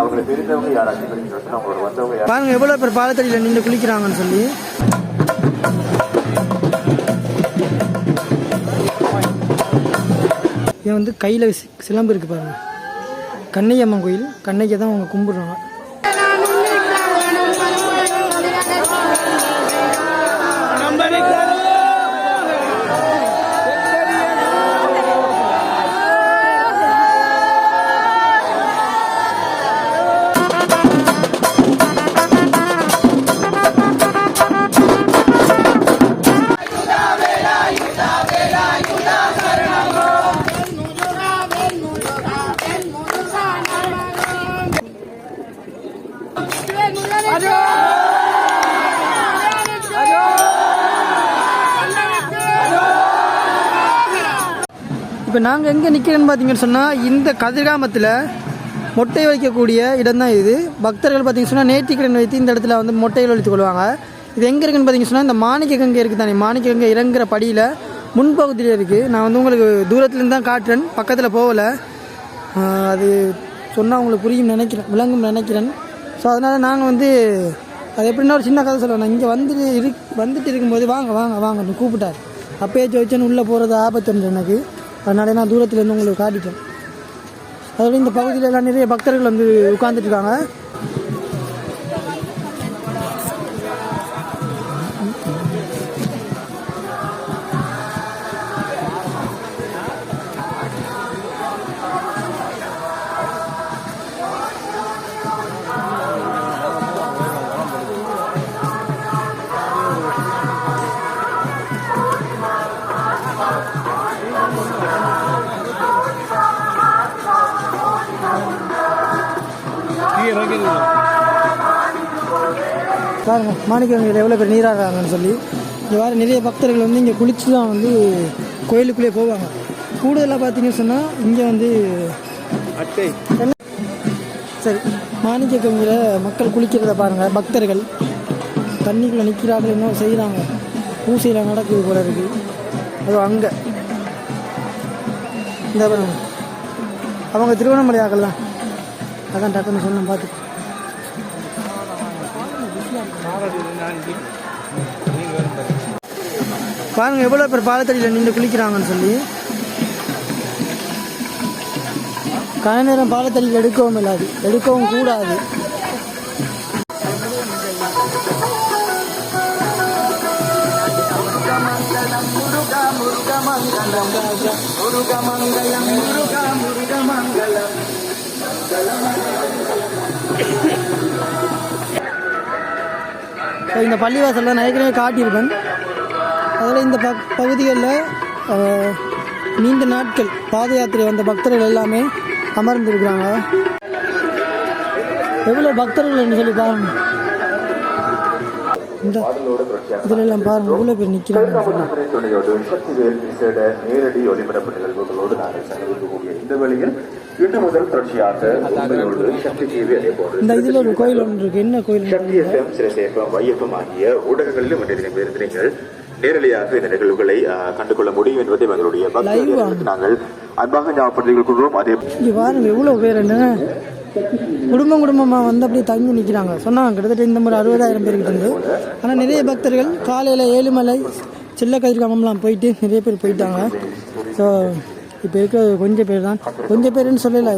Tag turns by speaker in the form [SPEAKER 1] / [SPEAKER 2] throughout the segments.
[SPEAKER 1] அவங்களை தெரிந்தவங்க யாராச்சும் அவங்களோட வந்தவங்க
[SPEAKER 2] பாருங்க எவ்வளோ பேர் பாலத்தடியில் நின்று குளிக்கிறாங்கன்னு சொல்லி. இது வந்து கையில் சிலம்பு இருக்கு பாருங்க. கண்ணையம்மன் கோயில். கண்ணையை தான் அவங்க கும்பிடுறாங்க. இப்போ நாங்கள் எங்கே நிற்கிறோன்னு பார்த்தீங்கன்னு சொன்னால் இந்த கதிர்காமத்தில் மொட்டை வைக்கக்கூடிய இடம் தான் இது. பக்தர்கள் பார்த்தீங்கன்னு சொன்னால் நேர்த்திக்கடன் வைத்து இந்த இடத்துல வந்து மொட்டைகள் வைத்துக் கொள்வாங்க. இது எங்கே இருக்குன்னு பார்த்தீங்கன்னு சொன்னால் இந்த மாணிக்க கங்கை இருக்குது தானே மாணிக்க கங்கை இறங்குற படியில் முன்பகுதியில் இருக்குது நான் வந்து உங்களுக்கு தூரத்துலேருந்து தான் காட்டுறேன் பக்கத்தில் போகலை. அது சொன்னால் உங்களுக்கு புரியும் நினைக்கிறேன் விளங்கும் நினைக்கிறேன். ஸோ அதனால் நாங்கள் வந்து அது எப்படின்னா ஒரு சின்ன கதை சொல்லுவேன் இங்கே வந்துட்டு இரு வந்துட்டு இருக்கும்போது வாங்க வாங்க வாங்கன்னு கூப்பிட்டார். அப்பயே ஜோதிச்சன் உள்ளே போகிறது ஆபத்து எனக்கு. அதனால நான் தூரத்துலேருந்து உங்களுக்கு காட்டிட்டேன். அதோட இந்த பகுதியில் எல்லாம் நிறைய பக்தர்கள் வந்து உட்கார்ந்துட்டு இருக்காங்க பாருங்க மாணிக்கவங்க எவ்வளோ பேர் நீராடுறாங்கன்னு சொல்லி இங்கே வர நிறைய பக்தர்கள் வந்து இங்கே குளிச்சு தான் வந்து கோயிலுக்குள்ளே போவாங்க. கூடுதலாக பார்த்தீங்கன்னு சொன்னால் இங்கே வந்து என்ன சரி மாணிக்க கங்கையில் மக்கள் குளிக்கிறத பாருங்கள் பக்தர்கள். தண்ணிக்குள்ளே நிற்கிறார்கள் இன்னும் செய்கிறாங்க பூசையில் நடக்குது போல இருக்குது அதோ அங்கே. இந்த அவங்க திருவண்ணாமலை ஆகல. தான் அதான் டக்குன்னு சொன்னேன் பார்த்து பாருங்க எவ்வளோ பேர் பாலத்தடியில் நின்று குளிக்கிறாங்கன்னு சொல்லி. கன நேரம் பாலத்தடியில் எடுக்கவும் இல்லாது எடுக்கவும் கூடாது. ஸோ இந்த பள்ளிவாசலில் நான் ஏற்கனவே காட்டியிருப்பேன் அதில் இந்த ப பகுதிகளில் நீண்ட நாட்கள் பாத யாத்திரை வந்த பக்தர்கள் எல்லாமே அமர்ந்திருக்கிறாங்க. எவ்வளோ பக்தர்கள் சொல்லி பாருங்க. இந்த இதில் பாருங்க எவ்வளோ பேர் நிற்கிறாங்க
[SPEAKER 1] நேரடி ஒளிபரப்பு நிகழ்வுகளோடு நாங்கள் சந்திக்கக்கூடிய இந்த வழியில் இன்று முதல் தொடர்ச்சியாக சக்தி டிவி
[SPEAKER 2] இந்த இதில் ஒரு கோயில் ஒன்று இருக்கு? என்ன கோயில்
[SPEAKER 1] சக்தி எஃப்எம் சிரசேஃபம் வையப்பம் ஆகிய ஊடகங்களிலும் இன்றைய நீங்கள் நேரடியாக இந்த நிகழ்வுகளை கண்டுகொள்ள முடியும் என்பதை எங்களுடைய நாங்கள் அன்பாக ஞாபகப்படுத்திக் அதே
[SPEAKER 2] இங்கே பாருங்க எவ்வளோ பேர் என்ன? குடும்பம் குடும்பமாக வந்து அப்படியே தங்கி நிற்கிறாங்க சொன்னாங்க கிட்டத்தட்ட இந்த முறை அறுபதாயிரம் பேருக்கு இருந்து. ஆனால் நிறைய பக்தர்கள் காலையில் ஏழுமலை சில்ல கதிர்காமம்லாம் போயிட்டு நிறைய பேர் போயிட்டாங்க. ஸோ இப்போ இருக்கிற கொஞ்சம் பேர் தான் கொஞ்சம் பேருன்னு சொல்லல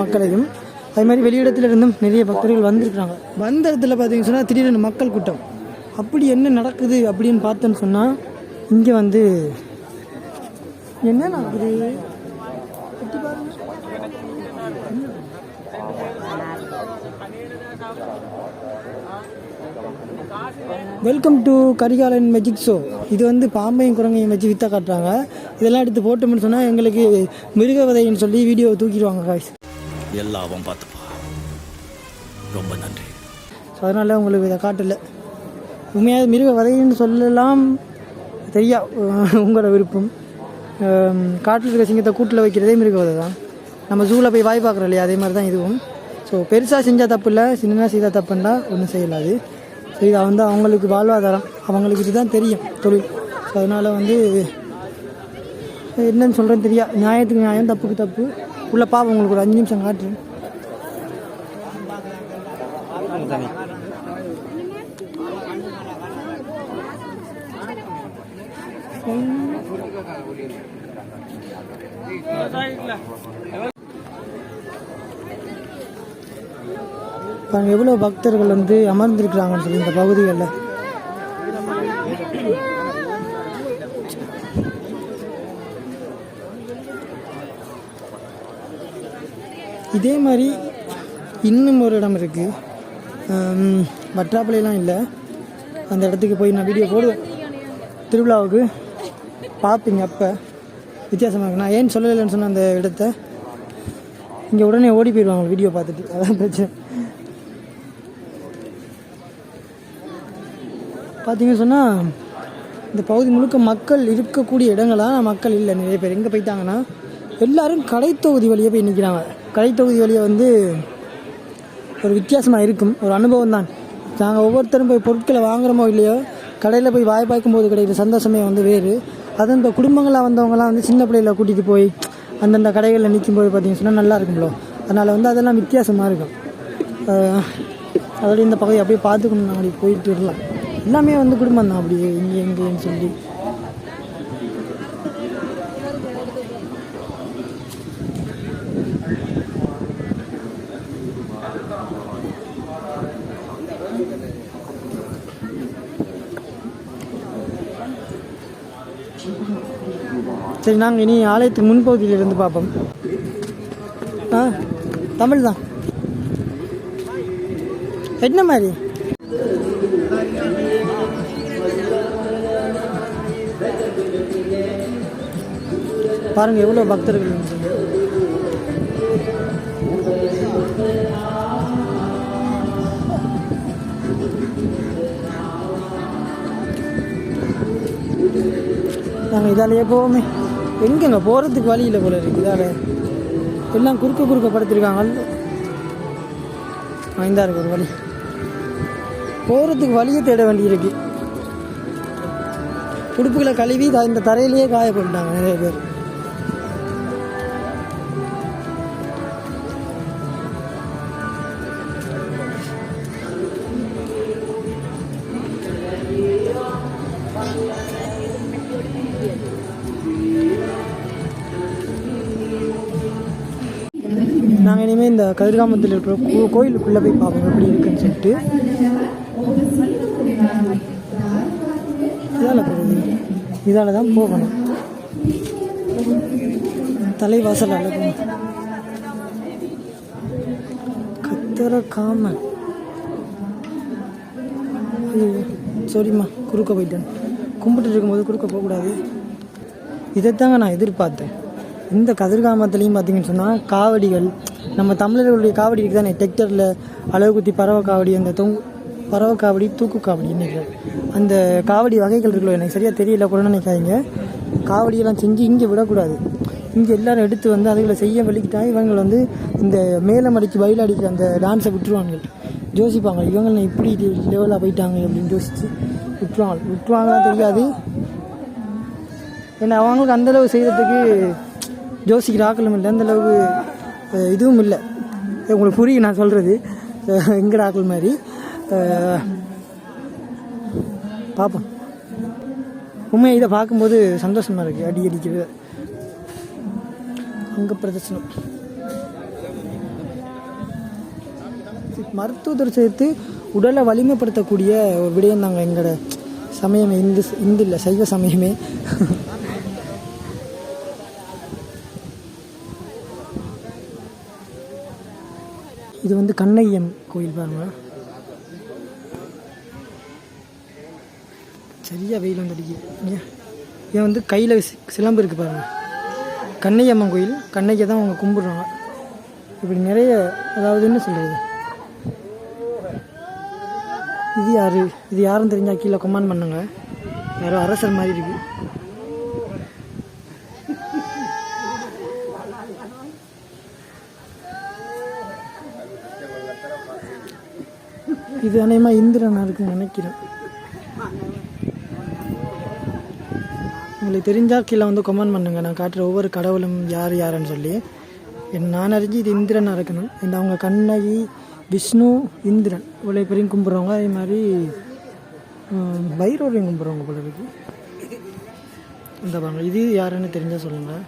[SPEAKER 2] மக்களையும். அது மாதிரி வெளியிடத்துல இருந்தும் நிறைய பக்தர்கள் வந்திருக்கிறாங்க. வந்த இடத்துல பார்த்தீங்கன்னு சொன்னால் திடீர்னு மக்கள் கூட்டம். அப்படி என்ன நடக்குது அப்படின்னு பார்த்தேன்னு சொன்னால் இங்கே வந்து என்ன நடக்குது? Welcome to Karikalan magic show இது வந்து பாம்பையும் குரங்கையும் வச்சு வித்த காட்டுறாங்க. இதெல்லாம் எடுத்து போட்டோம்னு சொன்னால் எங்களுக்கு மிருகவதைன்னு சொல்லி வீடியோ தூக்கிடுவாங்க காய்ஸ்
[SPEAKER 3] எல்லாம் அவன் பார்த்துப்பா. ரொம்ப நன்றி.
[SPEAKER 2] ஸோ அதனால் உங்களுக்கு இதை காட்டல. உண்மையாக மிருக வதைன்னு சொல்லலாம் தெரியா உங்களோட விருப்பம். காட்டில் இருக்கிற சிங்கத்தை கூட்டில் வைக்கிறதே மிருக வதை தான். நம்ம ஜூவில் போய் வாய் பார்க்குறோம் இல்லையா? அதே மாதிரி தான் இதுவும். ஸோ பெருசாக செஞ்சால் தப்பு இல்லை சின்னதாக செய்தால் தப்புண்டா ஒன்றும் செய்யலாது. ஸோ வந்து அவங்களுக்கு வாழ்வாதாரம். அவங்களுக்கு இதுதான் தெரியும் தொழில். ஸோ அதனால் வந்து என்னன்னு சொல்கிறேன்னு தெரியா. நியாயத்துக்கு நியாயம் தப்புக்கு தப்பு. உள்ள பாவம் உங்களுக்கு ஒரு அஞ்சு நிமிஷம் காட்டுறேன். பாருங்க எவ்வளோ பக்தர்கள் வந்து அமர்ந்திருக்கிறாங்கன்னு சொல்லி இந்த பகுதிகளில். இதே மாதிரி இன்னும் ஒரு இடம் இருக்குது வற்றாப்பள்ளிலாம் இல்லை. அந்த இடத்துக்கு போய் நான் வீடியோ போடுவேன். திருவிழாவுக்கு பார்ப்பீங்க அப்போ. வித்தியாசமாக இருக்கு. நான் ஏன் சொல்லலைன்னு சொன்ன அந்த இடத்த இங்கே உடனே ஓடி போயிடுவாங்க வீடியோ பார்த்துட்டு. அதான் பிரச்சனை. பார்த்தீங்கன்னு சொன்னால் இந்த பகுதி முழுக்க மக்கள் இருக்கக்கூடிய இடங்களாக மக்கள் இல்லை. நிறைய பேர் எங்கே போயிட்டாங்கன்னா எல்லாரும் கடைத்தொகுதி வழியே போய் நிற்கிறாங்க கடைத்தொகுதி வழியை வந்து ஒரு வித்தியாசமாக இருக்கும். ஒரு அனுபவம் தான். நாங்கள் ஒவ்வொருத்தரும் போய் பொருட்களை வாங்குகிறோமோ இல்லையோ கடையில் போய் வாய் பார்க்கும்போது கிடைக்கிற சந்தோஷமே வந்து வேறு. அதுவும் இந்த குடும்பங்களாக வந்தவங்கலாம் வந்து சின்ன பிள்ளைகளை கூட்டிகிட்டு போய் அந்தந்த கடைகளில் நிற்கும்போது பார்த்தீங்கன்னு சொன்னால் நல்லா இருக்கும்ல. அதனால் வந்து அதெல்லாம் வித்தியாசமாக இருக்கும். அதோடய அதோட இந்த பகுதியை அப்படியே பார்த்துக்கணும் அப்படி போயிட்டு வரலாம் எல்லாமே வந்து குடும்பம் தான் அப்படியே இங்கே எங்கேன்னு சொல்லி. சரி நாங்கள் இனி ஆலயத்துக்கு முன்பகுதியில் இருந்து பார்ப்போம். ஆ தமிழ் தான் என்ன மாதிரி? பாருங்க எவ்வளோ பக்தர்கள் நாங்கள் இதாலேயே போவோமே. எங்கெங்க? போகிறதுக்கு வழி இல்லை போல இருக்கு இதால. எல்லாம் குறுக்க குறுக்க படுத்திருக்காங்க. ஐந்தா இருக்கு ஒரு வழி. போகிறதுக்கு வழியை தேட வேண்டியிருக்கு துடுப்புகளை கழுவி இந்த தரையிலேயே காய போட்டுட்டாங்க நிறைய பேர். கதிர்காமத்தில் இருக்கிற கோ- கோயிலுக்குள்ளே போய் பார்ப்போம் எப்படி இருக்குன்னு சொல்லிட்டு. இதால் இதால் தான் போகணும். தலைவாசல் போகணும் கத்தர காமன் ஐயோ சரிம்மா குறுக்க போயிட்டேன். கும்பிட்டு இருக்கும்போது குறுக்க போகக்கூடாது. இதைத்தாங்க நான் எதிர்பார்த்தேன். இந்த கதிர்காமத்துலேயும் பார்த்தீங்கன்னு சொன்னால் காவடிகள் நம்ம தமிழர்களுடைய காவடி இருக்குது தானே டெக்டரில் அளவு குத்தி பறவை காவடி அந்த தொங்கு பறவை காவடி தூக்கு காவடி நினைக்கிறேன் அந்த காவடி வகைகள் இருக்குல்ல எனக்கு சரியாக தெரியல கூட நினைக்காதீங்க. காவடியெல்லாம் செஞ்சு இங்கே விடக்கூடாது. இங்கே எல்லாரும் எடுத்து வந்து அதுகளை செய்ய வெளிக்கிட்டா இவங்க வந்து இந்த மேலமடிக்கு அடித்து வயல் அடிக்கிற அந்த டான்ஸை விட்டுருவாங்க யோசிப்பாங்க இவங்க இப்படி லெவலில் போயிட்டாங்க அப்படின்னு யோசிச்சு விட்டுருவாங்க. விட்டுருவாங்களா தெரியாது. ஏன்னா அவங்களுக்கு அந்த அளவு செய்கிறதுக்கு யோசிக்கிற ஆக்கலும் இல்லை. அந்தளவுக்கு இதுவும் இல்லை. உங்களுக்கு புரியும் நான் சொல்கிறது எங்கடாக்கள் மாதிரி. பார்ப்போம் உண்மையை இதை பார்க்கும்போது சந்தோஷமாக இருக்குது அடி அடிக்கிறது அங்கே பிரதர்சனம் மருத்துவத்தை சேர்த்து உடலை வலிமைப்படுத்தக்கூடிய ஒரு விடயம் தாங்க எங்களோட சமயமே. இந்து இந்து இல்லை சைவ சமயமே. இது வந்து கண்ணையன் கோயில் பாருங்க. சரியா வெயில் வந்து அடிக்குது ஏன் இது வந்து கையில் சிலம்பு இருக்குது பாருங்க. கண்ணையம்மன் கோயில். கண்ணையை தான் அவங்க கும்பிடுறாங்க. இப்படி நிறைய அதாவது என்ன சொல்கிறது இது யாரு? இது யாருன்னு தெரிஞ்சா கீழே கமெண்ட் பண்ணுங்க. யாரோ அரசர் மாதிரி இருக்கு. இது அநேகமா இந்திரனா இருக்குன்னு நினைக்கிறேன். உங்களுக்கு தெரிஞ்சா கீழே வந்து கமெண்ட் பண்ணுங்க. நான் காட்டுற ஒவ்வொரு கடவுளும் யார் யாருன்னு சொல்லி. என் நான் அறிஞ்சு இது இந்திரனா இருக்கணும். இந்த அவங்க கண்ணகி விஷ்ணு இந்திரன். இவ்வளோ பேரையும் கும்பிட்றவங்க. அதே மாதிரி ஹம், பைரவரையும் கும்பிட்றவங்க போல இருக்கு. இந்த பாருங்க. இது யாருன்னு தெரிஞ்சால் சொல்லுங்கள்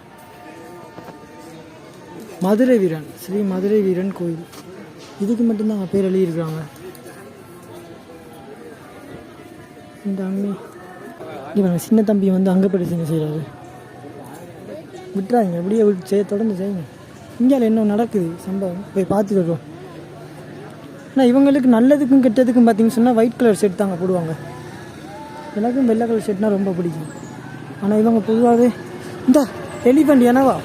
[SPEAKER 2] மதுரை வீரன். ஸ்ரீ மதுரை வீரன் கோயில். இதுக்கு மட்டும்தான் பேர் எழுதியிருக்கிறாங்க. இந்த அம்மி சின்ன தம்பி வந்து அங்கே படிச்சுங்க செய்கிறாரு விட்டுறாங்க அப்படியே விட்டு செய்ய தொடர்ந்து செய்யுங்க. இந்தியாவில் என்ன நடக்குது சம்பவம்? போய் பார்த்துட்டு வருவோம் ஆனால் இவங்களுக்கு நல்லதுக்கும் கெட்டதுக்கும் பார்த்தீங்கன்னு சொன்னால் ஒயிட் கலர் ஷர்ட் தாங்க போடுவாங்க. எனக்கும் வெள்ளை கலர் ஷர்ட்னா ரொம்ப பிடிக்கும். ஆனால் இவங்க பொதுவாகவே இந்த எலிஃபண்ட் எனவா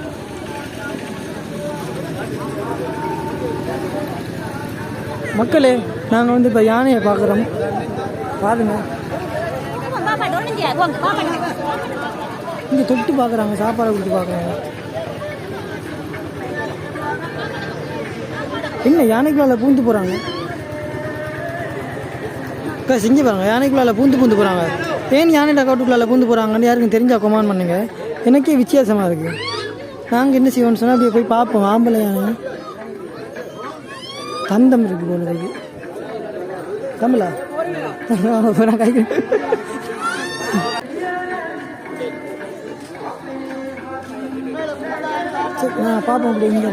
[SPEAKER 2] மக்களே நாங்கள் வந்து இப்போ யானையை பார்க்குறோம். பாருங்கள் இங்கே தொட்டு பார்க்குறாங்க சாப்பாடு கொடுத்து பார்க்குறாங்க என்ன யானைக்குள்ளால பூந்து போகிறாங்க அக்கா செஞ்சு பாருங்க யானைக்குள்ளால பூந்து பூந்து போகிறாங்க ஏன் யானை காட்டுக்குள்ளால பூந்து போகிறாங்கன்னு யாருக்கும் தெரிஞ்சா கொமான் பண்ணுங்க. எனக்கே வித்தியாசமாக இருக்குது நாங்கள் என்ன செய்வோம்னு சொன்னால் அப்படியே போய் பார்ப்போம். ஆம்பளை யானை. தந்தம் இருக்கு போல இருக்கு. தமிழா நான் கை ஆ பாப்போம் பார்ப்போம் அப்படி இங்கே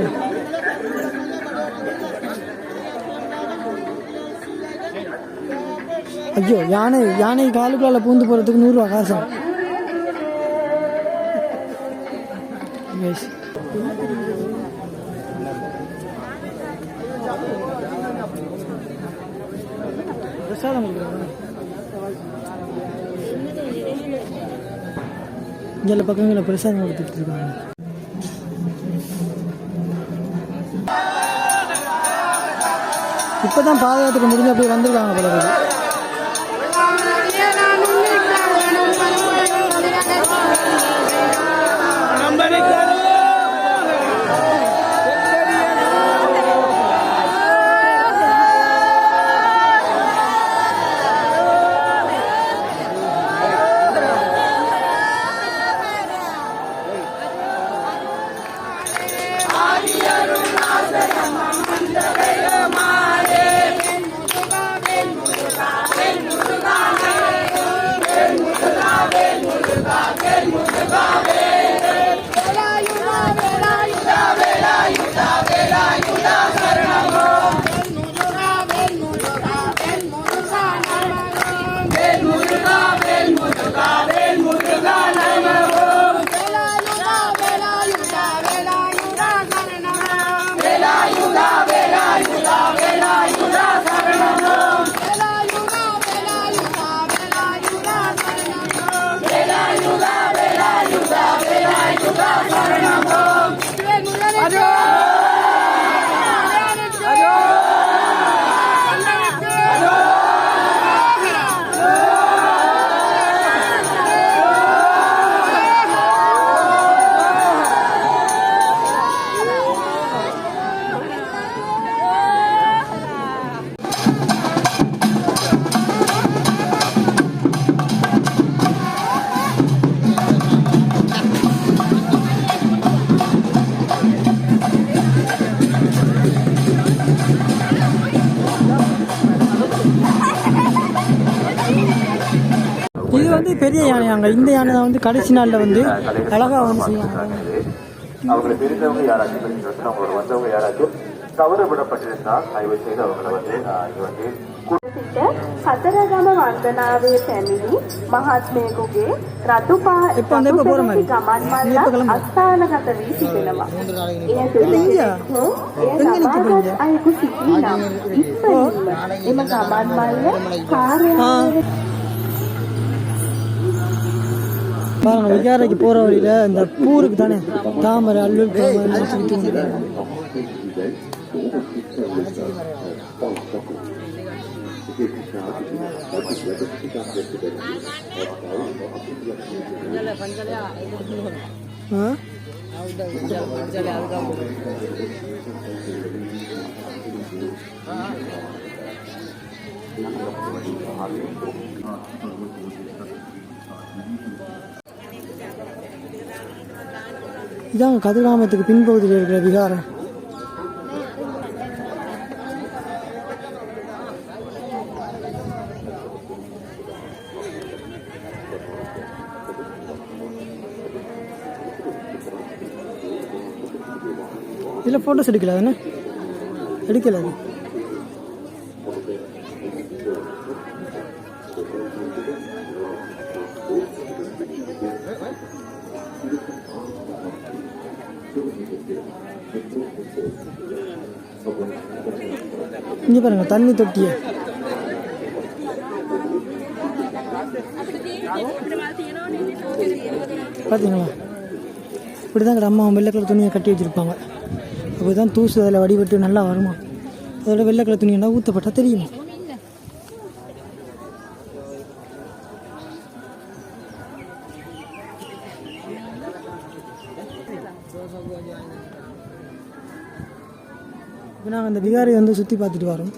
[SPEAKER 2] ஐயோ யானை யானை காலுக்குள்ள பூந்து போகிறதுக்கு நூறுரூவா காசம் பிரசாதம் கொடுக்குறாங்க இங்கே பக்கங்களில் பிரசாதம் கொடுத்துட்டு இருக்காங்க. இப்போ தான் பாதுகாத்துக்கு முடிஞ்சு போய் வந்திருக்காங்க போல பெரிய யானையாங்க இந்த யானை தான் வந்து கடைசி நாளில் வந்து அழகா வந்து செய்வாங்க
[SPEAKER 1] அவங்களை தெரிந்தவங்க யாராச்சும் தெரிஞ்சு அவங்களோட வந்தவங்க யாராச்சும் தவறு விடப்பட்டிருந்தால் தயவு செய்து அவங்களை வந்து ஆஹ், இங்க வந்து
[SPEAKER 4] සිට සතරගම වන්දනාවේ පැමිණි මහත්මයෙකුගේ රතුපා
[SPEAKER 2] இப்ப வந்து இப்ப போற மாதிரி.
[SPEAKER 4] ගමන්
[SPEAKER 2] நீ எப்ப
[SPEAKER 4] මල්ල
[SPEAKER 2] கிளம்புற?
[SPEAKER 4] අස්ථානගත වී තිබෙනවා. එය
[SPEAKER 2] இங்கயா?
[SPEAKER 4] හෝ එය
[SPEAKER 2] எங்க நிக்க போறீங்க?
[SPEAKER 4] ලබාගත් අයෙකු සිටී නම් ඉක්මනින්ම එම ගමන් මල්ල කාර්යාලයට
[SPEAKER 2] பாருங்க விகாரைக்கு போற வழியில இந்த பூருக்கு தானே தாமரை அல்லூர் ஆ? இதுதான் கதிராமத்துக்கு பின்பகுதியில் இருக்கிற விகாரம். இதில் ஃபோட்டோஸ் எடுக்கல என்ன? எடுக்கல அது. இங்கே பாருங்க தண்ணி தொட்டிய. பார்த்தீங்களா இப்படி தான் அம்மா வெள்ளை கலர் துணியை கட்டி வச்சுருப்பாங்க. அப்படி தான் தூசு அதில் வடிபட்டு நல்லா வருமா? அதோட வெள்ளை கலர் துணி என்ன ஊற்றப்பட்டா தெரியுமா? இப்போ நாங்கள் அந்த விகாரி வந்து சுற்றி பார்த்துட்டு வரோம்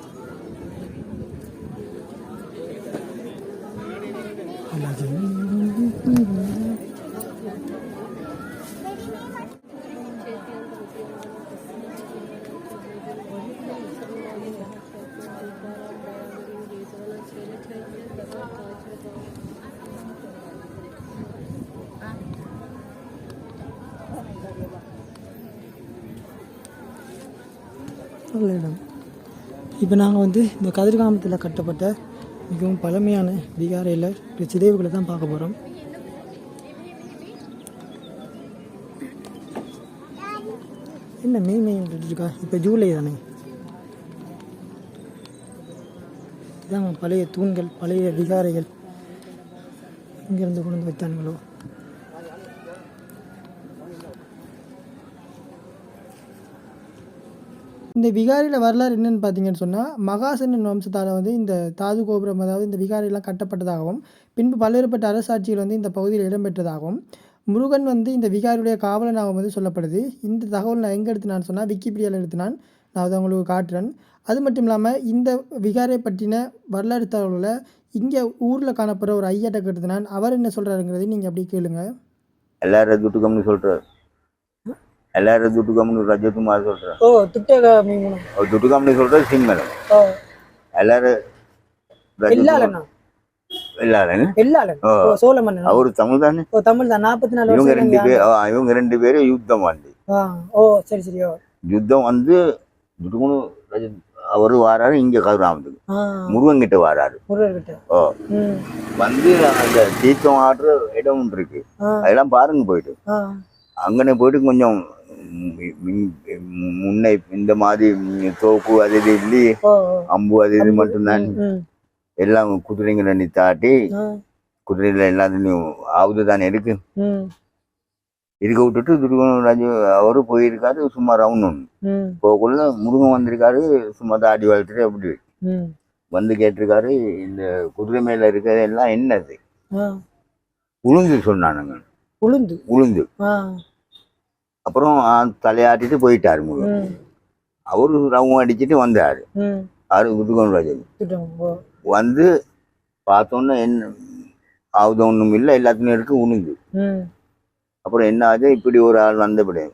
[SPEAKER 2] நல்ல இடம் இப்போ நாங்கள் வந்து இந்த கதிர்காமத்தில் கட்டப்பட்ட மிகவும் பழமையான விகாரையில் ஒரு சிதைவுகளை தான் பார்க்க போகிறோம் என்ன மே மே இருக்கா இப்போ ஜூலை தானே. இதுதான் பழைய தூண்கள் பழைய விகாரைகள். இங்கேருந்து கொண்டு வந்து வைத்தானுங்களோ? இந்த விகாரியில் வரலாறு என்னென்னு பார்த்தீங்கன்னு சொன்னால் மகாசனன் வம்சத்தால் வந்து இந்த தாது கோபுரம் அதாவது இந்த விகாரியெல்லாம் கட்டப்பட்டதாகவும் பின்பு பல்வேறுபட்ட அரசாட்சிகள் வந்து இந்த பகுதியில் இடம்பெற்றதாகவும் முருகன் வந்து இந்த விகாரியுடைய காவலனாகவும் வந்து சொல்லப்படுது. இந்த தகவல் நான் எங்கே எடுத்தினான்னு சொன்னால் விக்கிபீடியாவில் எடுத்தினான். நான் அதை உங்களுக்கு காட்டுறேன். அது மட்டும் இல்லாமல் இந்த விகாரை பற்றின வரலாறு தகவலில் இங்கே ஊரில் காணப்படுற ஒரு ஐயாட்டை கேட்டுனான் அவர் என்ன சொல்கிறாருங்கிறதையும் நீங்கள் அப்படி கேளுங்க.
[SPEAKER 5] எல்லாரும் துட்டுக்கம்னு எல்லாரும்
[SPEAKER 2] ஓ
[SPEAKER 5] அவர் துட்டுக்கம்னு சொல்றது சிம்மலம்
[SPEAKER 2] ஓ.
[SPEAKER 5] எல்லாரும்
[SPEAKER 2] எல்லாளண்ணா
[SPEAKER 5] எல்லாரும்
[SPEAKER 2] எல்லாளன்
[SPEAKER 5] ஓ.
[SPEAKER 2] ஓ சோழ மன்னன்.
[SPEAKER 5] அவரு தமிழ் தானே?
[SPEAKER 2] தமிழ் தான். நாற்பத்தி நாலு
[SPEAKER 5] இவங்க ரெண்டு பேர் இவங்க ரெண்டு பேரும் யுத்தம் வந்து.
[SPEAKER 2] ஓ சரி சரி
[SPEAKER 5] யுத்தம் வந்து துட்டுக்கணு அவரு வாராரு இங்க கதிராமத்துக்கு
[SPEAKER 2] ஆ.
[SPEAKER 5] முருகன் கிட்ட வாராரு. ஓ. வந்து அந்த தீர்த்தம் ஆடுற இடம் இருக்கு. அதெல்லாம் பாருங்க போயிட்டு. அங்கனே போயிட்டு கொஞ்சம் முன்னை இந்த மாதிரி தோப்பு அது இது இல்லி. அம்பு அது இது மட்டும்தான். எல்லாம் குதிரைங்களை நித்தாட்டி
[SPEAKER 2] ஆ.
[SPEAKER 5] குதிரையில எல்லாத்துலயும் ஆவுது தானே இருக்கு இருக்க விட்டுட்டு துருவன் ராஜு அவரு போயிருக்காரு சும்மா ரவுண்ட் ஒன்று போகக்குள்ள முருகன் வந்திருக்காரு சும்மா தாடி வளர்த்துட்டு அப்படி. வந்து கேட்டிருக்காரு இந்த குதிரை மேல இருக்கிறதெல்லாம் என்னது?
[SPEAKER 2] ஆ.
[SPEAKER 5] உளுந்து சொன்னானுங்க.
[SPEAKER 2] உளுந்து.
[SPEAKER 5] உளுந்து. அப்புறம் தலையாட்டிட்டு போயிட்டாரு முருகன்
[SPEAKER 2] ம்.
[SPEAKER 5] அவரு ரவும் அடிச்சிட்டு வந்தாரு.
[SPEAKER 2] திட்டம் ஓ.
[SPEAKER 5] வந்து பார்த்தோன்னே என்ன ஆகுது ஒன்றும் இல்லை எல்லாத்துலையும் இருக்கு
[SPEAKER 2] ம்.
[SPEAKER 5] அப்புறம் என்ன ஆச்சு? இப்படி ஒரு ஆள் வந்தபடி.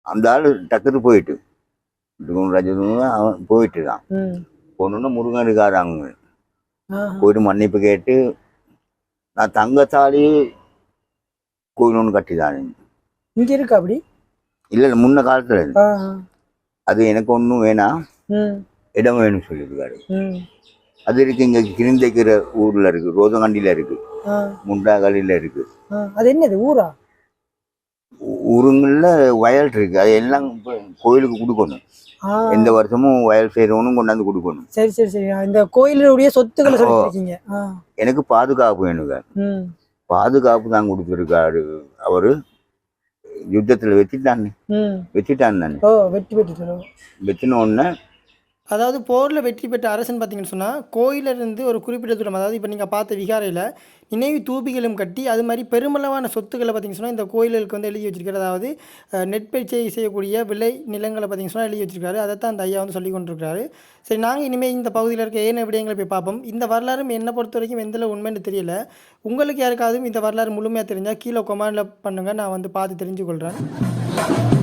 [SPEAKER 5] அந்த ஆள் டக்குன்னு போயிட்டு. ரஜினி அவன் போயிட்டு
[SPEAKER 2] ம்.
[SPEAKER 5] போனோன்னு முருகன் இருக்காரு அவங்க போயிட்டு மன்னிப்பு கேட்டு நான் தங்கத்தாலி கோயில் ஒன்று கட்டிதானே.
[SPEAKER 2] இங்கே இருக்கா அப்படி?
[SPEAKER 5] இல்லை இல்லை முன்ன காலத்தில்.
[SPEAKER 2] ஆ
[SPEAKER 5] அது எனக்கு ஒன்றும் வேணாம் இடம் வேணும்னு சொல்லியிருக்காரு. அது இருக்கு இங்கே கிரிந்தைக்கிற ஊரில் இருக்கு ரோதகண்டியில் இருக்கு.
[SPEAKER 2] ஆ.
[SPEAKER 5] முண்டாகலியில் இருக்கு.
[SPEAKER 2] அது என்னது ஊரா?
[SPEAKER 5] ஊருங்களில் வயல் இருக்கு. அது எல்லாம் கோயிலுக்கு கொடுக்கணும். எந்த வருஷமும் வயல் செய்கிறவனும் கொண்டாந்து கொடுக்கணும்.
[SPEAKER 2] சரி சரி சரி. இந்த கோயிலுடைய சொத்துக்களை சொல்லிருக்கீங்க
[SPEAKER 5] எனக்கு பாதுகாப்பு வேணுங்க. பாதுகாப்பு தான் கொடுத்துருக்காரு அவரு. யுத்தத்தில் வச்சுட்டான் தானே.
[SPEAKER 2] ஓ வெற்றி பெற்று
[SPEAKER 5] வச்சின உடனே
[SPEAKER 2] அதாவது போரில் வெற்றி பெற்ற அரசன் பார்த்தீங்கன்னு சொன்னால் கோயிலிருந்து ஒரு குறிப்பிட்ட தூரம் அதாவது இப்போ நீங்கள் பார்த்த விகாரையில் நினைவு தூபிகளும் கட்டி அது மாதிரி பெருமளவான சொத்துக்களை பார்த்தீங்கன்னு சொன்னால் இந்த கோயில்களுக்கு வந்து எழுதி வச்சிருக்காரு. அதாவது நெற்பயிற்சியை செய்யக்கூடிய விளை நிலங்களை பார்த்தீங்கன்னு சொன்னால் எழுதி வச்சிருக்காரு. அதை தான் அந்த ஐயா வந்து சொல்லி கொண்டிருக்காரு சரி நாங்கள் இனிமேல் இந்த பகுதியில் இருக்க ஏன விடயங்களை போய் பார்ப்போம். இந்த வரலாறும் என்னை பொறுத்த வரைக்கும் எந்த உண்மைன்னு தெரியல. உங்களுக்கு யாருக்காவது இந்த வரலாறு முழுமையாக தெரிஞ்சால் கீழே கொமாண்டில் பண்ணுங்கள் நான் வந்து பார்த்து தெரிஞ்சுக்கொள்கிறேன்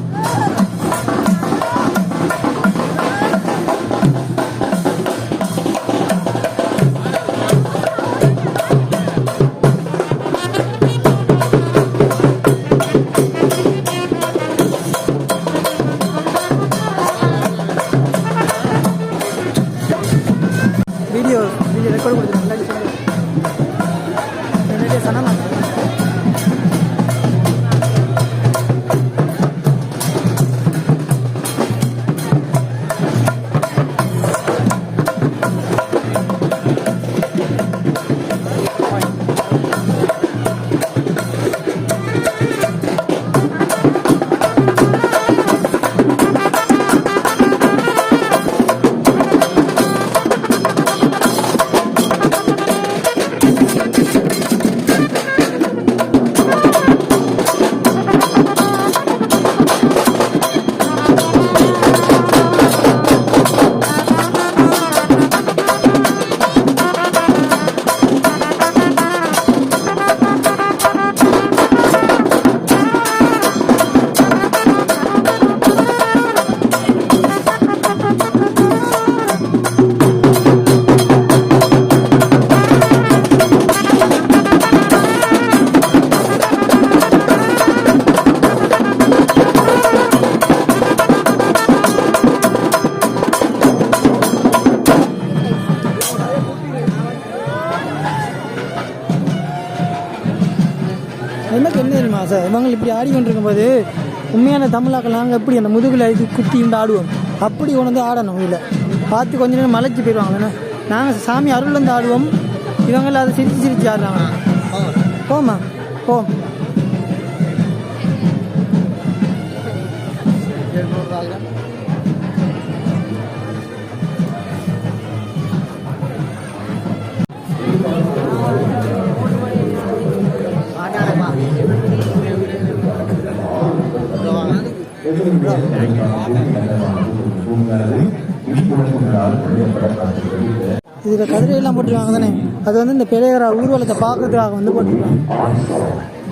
[SPEAKER 6] இவங்க இப்படி உண்மையான தமிழாக்கள் நாங்கள் எப்படி அந்த முதுகில் இது குத்தி உண்டு ஆடுவோம்? அப்படி கொண்டு ஆடணும் இதில் பார்த்து கொஞ்ச நேரம் மலைச்சு போயிடுவாங்க. நாங்கள் சாமி அருள் வந்து ஆடுவோம். இவங்களாம் அதை சிரித்து சிரித்து ஆடுறாங்க. போமா போம் இதில் கதிரையெல்லாம் போட்டிருக்காங்க தானே? அது வந்து இந்த பிள்ளையரா ஊர்வலத்தை பார்க்கறதுக்காக வந்து போட்டிருக்காங்க.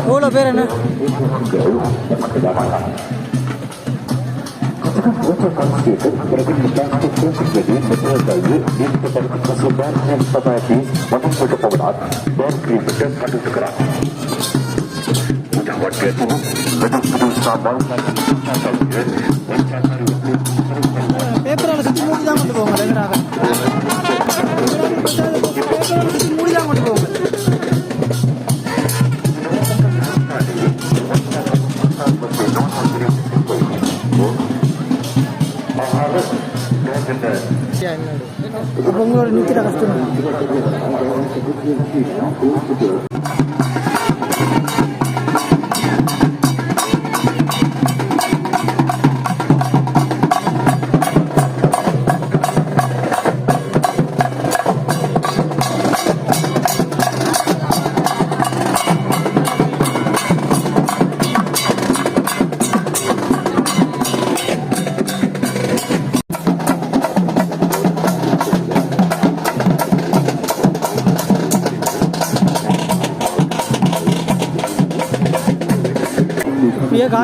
[SPEAKER 6] இவ்வளோ பேர் என்ன பேப்பரால் சுற்றி மூடி தான் கொண்டு போவாங்க ரெகுலராக இப்போ உங்களோட நிற்கிற கஷ்டம் இப்படியே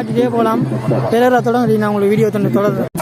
[SPEAKER 6] பார்த்துட்டே போகலாம். பிறரத்தோட நான் உங்களுக்கு வீடியோ தொடர்றேன்.